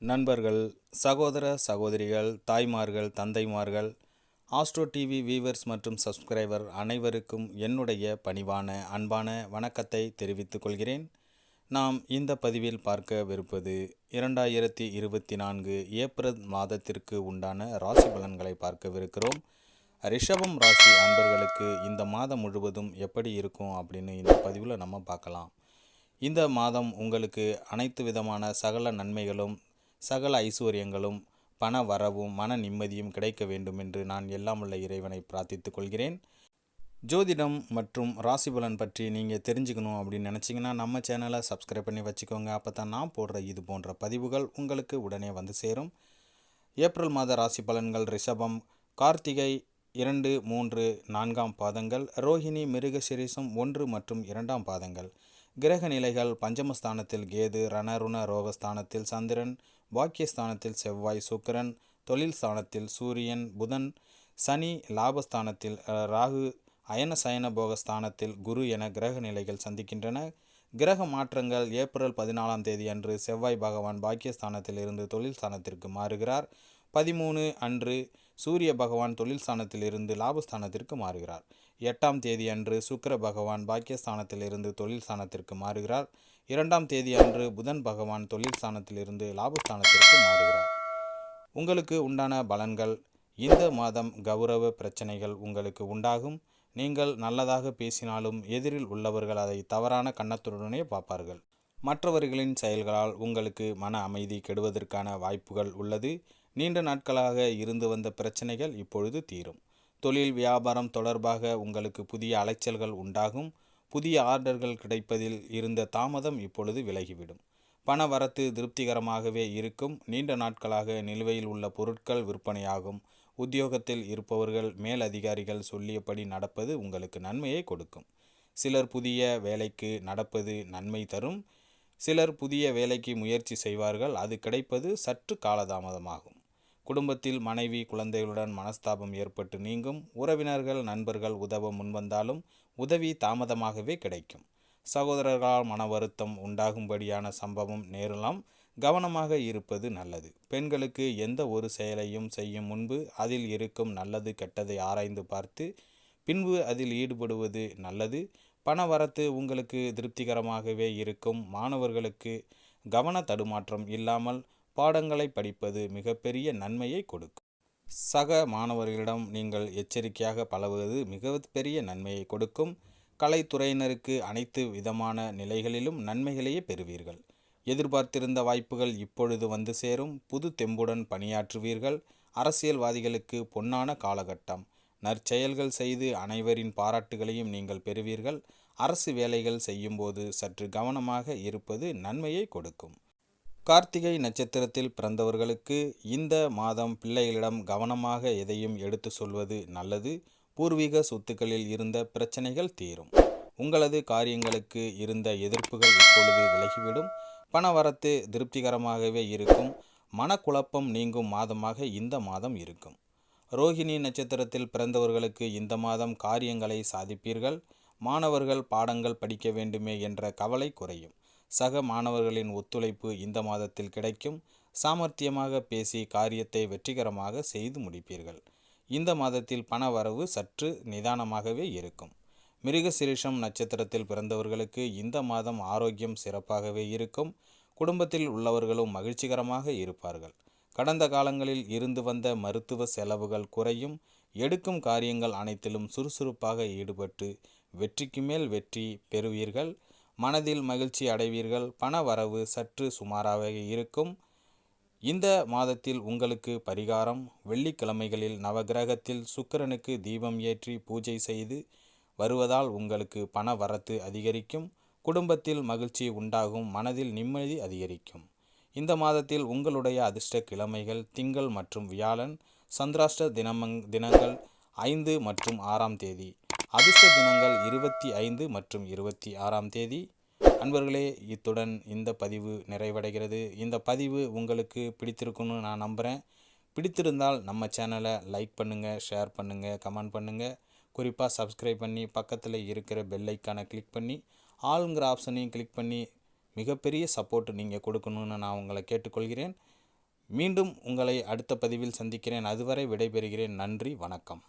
நண்பர்கள் சகோதர சகோதரிகள் தாய்மார்கள் தந்தைமார்கள் ஆஸ்ட்ரோ டிவி வீவர்ஸ் மற்றும் சப்ஸ்கிரைபர் அனைவருக்கும் என்னுடைய பணிவான அன்பான வணக்கத்தை தெரிவித்துக் கொள்கிறேன். நாம் இந்த பதிவில் பார்க்கவிருப்பது இரண்டாயிரத்தி இருபத்தி நான்கு ஏப்ரல் மாதத்திற்கு உண்டான ராசி பலன்களை பார்க்கவிருக்கிறோம். ரிஷபம் ராசி அன்பர்களுக்கு இந்த மாதம் முழுவதும் எப்படி இருக்கும் அப்படின்னு இந்த பதிவில் நம்ம பார்க்கலாம். இந்த மாதம் உங்களுக்கு அனைத்து விதமான சகல நன்மைகளும் சகல ஐஸ்வர்யங்களும் பண வரவும் மன நிம்மதியும் கிடைக்க வேண்டும் என்று நான் எல்லாம் உள்ள இறைவனை பிரார்த்தித்துக் கொள்கிறேன். ஜோதிடம் மற்றும் ராசி பலன் பற்றி நீங்கள் தெரிஞ்சுக்கணும் அப்படின்னு நினச்சிங்கன்னா நம்ம சேனலை சப்ஸ்கிரைப் பண்ணி வச்சுக்கோங்க. அப்போ தான் நான் போடுற இது போன்ற பதிவுகள் உங்களுக்கு உடனே வந்து சேரும். ஏப்ரல் மாத ராசி பலன்கள் ரிஷபம் கார்த்திகை இரண்டு மூன்று நான்காம் பாதங்கள் ரோஹிணி மிருகசிரீசம் ஒன்று மற்றும் இரண்டாம் பாதங்கள். கிரக நிலைகள் பஞ்சமஸ்தானத்தில் கேது ரணருண ரோகஸ்தானத்தில் சந்திரன் பாக்கியஸ்தானத்தில் செவ்வாய் சுக்கிரன் தொழில் ஸ்தானத்தில் சூரியன் புதன் சனி லாபஸ்தானத்தில் ராகு அயன சயன போகஸ்தானத்தில் குரு என கிரக நிலைகள் சந்திக்கின்றன. கிரக மாற்றங்கள் ஏப்ரல் பதினாலாம் தேதி அன்று செவ்வாய் பகவான் பாக்கியஸ்தானத்தில் இருந்து தொழில் ஸ்தானத்திற்கு மாறுகிறார். பதிமூணு அன்று சூரிய பகவான் தொழில் ஸ்தானத்திலிருந்து லாபஸ்தானத்திற்கு மாறுகிறார். எட்டாம் தேதி அன்று சுக்கிர பகவான் பாக்கியஸ்தானத்திலிருந்து தொழில் ஸ்தானத்திற்கு மாறுகிறார். இரண்டாம் தேதி அன்று புதன் பகவான் தொழில் ஸ்தானத்திலிருந்து லாபஸ்தானத்திற்கு மாறுகிறார். உங்களுக்கு உண்டான பலன்கள் இந்த மாதம் கௌரவ பிரச்சனைகள் உங்களுக்கு உண்டாகும். நீங்கள் நல்லதாக பேசினாலும் எதிரில் உள்ளவர்கள் அதை தவறான கன்னத்துடனே பார்ப்பார்கள். மற்றவர்களின் செயல்களால் உங்களுக்கு மன அமைதி கெடுவதற்கான வாய்ப்புகள் உள்ளது. நீண்ட நாட்களாக இருந்து வந்த பிரச்சனைகள் இப்பொழுது தீரும். தொழில் வியாபாரம் தொடர்பாக உங்களுக்கு புதிய அலைச்சல்கள் உண்டாகும். புதிய ஆர்டர்கள் கிடைப்பதில் இருந்த தாமதம் இப்பொழுது விலகிவிடும். பண வரத்து திருப்திகரமாகவே இருக்கும். நீண்ட நாட்களாக நிலுவையில் உள்ள பொருட்கள் விற்பனையாகும். உத்தியோகத்தில் இருப்பவர்கள் மேலதிகாரிகள் சொல்லியபடி நடப்பது உங்களுக்கு நன்மையை கொடுக்கும். சிலர் புதிய வேலைக்கு நடப்பது நன்மை தரும். சிலர் புதிய வேலைக்கு முயற்சி செய்வார்கள் அது கிடைப்பது சற்று காலதாமதமாகும். குடும்பத்தில் மனைவி குழந்தைகளுடன் மனஸ்தாபம் ஏற்பட்டு நீங்கும் உறவினர்கள் நண்பர்கள் உதவ முன்வந்தாலும் உதவி தாமதமாகவே கிடைக்கும். சகோதரர்களால் மன வருத்தம் உண்டாகும்படியான சம்பவம் நேரலாம் கவனமாக இருப்பது நல்லது. பெண்களுக்கு எந்த ஒரு செயலையும் செய்யும் முன்பு அதில் இருக்கும் நல்லது கெட்டதை ஆராய்ந்து பார்த்து பின்பு அதில் ஈடுபடுவது நல்லது. பண வரத்து உங்களுக்கு திருப்திகரமாகவே இருக்கும். மாணவர்களுக்கு கவன தடுமாற்றம் இல்லாமல் பாடங்களை படிப்பது மிகப்பெரிய நன்மையை கொடுக்கும். சக மாணவர்களிடம் நீங்கள் எச்சரிக்கையாக பழகுவது மிகப்பெரிய நன்மையை கொடுக்கும். கலைத்துறையினருக்கு அனைத்து விதமான நிலைகளிலும் நன்மைகளையே பெறுவீர்கள். எதிர்பார்த்திருந்த வாய்ப்புகள் இப்பொழுது வந்து சேரும். புது தெம்புடன் பணியாற்றுவீர்கள். அரசியல்வாதிகளுக்கு பொன்னான காலகட்டம். நற்செயல்கள் செய்து அனைவரின் பாராட்டுகளையும் நீங்கள் பெறுவீர்கள். அரசு வேலைகள் செய்யும்போது சற்று கவனமாக இருப்பது நன்மையை கொடுக்கும். கார்த்திகை நட்சத்திரத்தில் பிறந்தவர்களுக்கு இந்த மாதம் பிள்ளைகளிடம் கவனமாக எதையும் எடுத்து சொல்வது நல்லது. பூர்வீக சொத்துக்களில் இருந்த பிரச்சனைகள் தீரும். உங்களது காரியங்களுக்கு இருந்த எதிர்ப்புகள் இப்பொழுது விலகிவிடும். பணவரத்து திருப்திகரமாகவே இருக்கும். மனக்குழப்பம் நீங்கும் மாதமாக இந்த மாதம் இருக்கும். ரோஹிணி நட்சத்திரத்தில் பிறந்தவர்களுக்கு இந்த மாதம் காரியங்களை சாதிப்பீர்கள். மாணவர்கள் பாடங்கள் படிக்க வேண்டுமே என்ற கவலை குறையும். சக மாணவர்களின் ஒத்துழைப்பு இந்த மாதத்தில் கிடைக்கும். சாமர்த்தியமாக பேசி காரியத்தை வெற்றிகரமாக செய்து முடிப்பீர்கள். இந்த மாதத்தில் பண வரவு சற்று நிதானமாகவே இருக்கும். மிருகசிரிஷம் நட்சத்திரத்தில் பிறந்தவர்களுக்கு இந்த மாதம் ஆரோக்கியம் சிறப்பாகவே இருக்கும். குடும்பத்தில் உள்ளவர்களும் மகிழ்ச்சிகரமாக இருப்பார்கள். கடந்த காலங்களில் இருந்து வந்த மருத்துவ செலவுகள் குறையும். எடுக்கும் காரியங்கள் அனைத்திலும் சுறுசுறுப்பாக ஈடுபட்டு வெற்றிக்கு மேல் வெற்றி பெறுவீர்கள். மனதில் மகிழ்ச்சி அடைவீர்கள். பண வரவு சற்று சுமாராக இருக்கும். இந்த மாதத்தில் உங்களுக்கு பரிகாரம். வெள்ளிக்கிழமைகளில் நவகிரகத்தில் சுக்கிரனுக்கு தீபம் ஏற்றி பூஜை செய்து வருவதால் உங்களுக்கு பண வரத்து அதிகரிக்கும். குடும்பத்தில் மகிழ்ச்சி உண்டாகும். மனதில் நிம்மதி அதிகரிக்கும். இந்த மாதத்தில் உங்களுடைய அதிர்ஷ்ட கிழமைகள் திங்கள் மற்றும் வியாழன் சந்திராஷ்ட தினமங் தினங்கள் ஐந்து மற்றும் ஆறாம் தேதி அதிர்ஷ்ட தினங்கள் இருபத்தி ஐந்து மற்றும் இருபத்தி ஆறாம் தேதி. அன்பர்களே இத்துடன் இந்த பதிவு நிறைவடைகிறது. இந்த பதிவு உங்களுக்கு பிடித்திருக்குன்னு நான் நம்புகிறேன் பிடித்திருந்தால் நம்ம சேனலை லைக் பண்ணுங்கள் ஷேர் பண்ணுங்கள் கமெண்ட் பண்ணுங்கள் குறிப்பாக சப்ஸ்கிரைப் பண்ணி பக்கத்தில் இருக்கிற பெல்லைக்கான கிளிக் பண்ணி ஆளுங்கிற ஆப்ஷனையும் கிளிக் பண்ணி மிகப்பெரிய சப்போர்ட் நீங்கள் கொடுக்கணும்னு நான் உங்களை கேட்டுக்கொள்கிறேன். மீண்டும் உங்களை அடுத்த பதிவில் சந்திக்கிறேன். அதுவரை விடைபெறுகிறேன். நன்றி. வணக்கம்.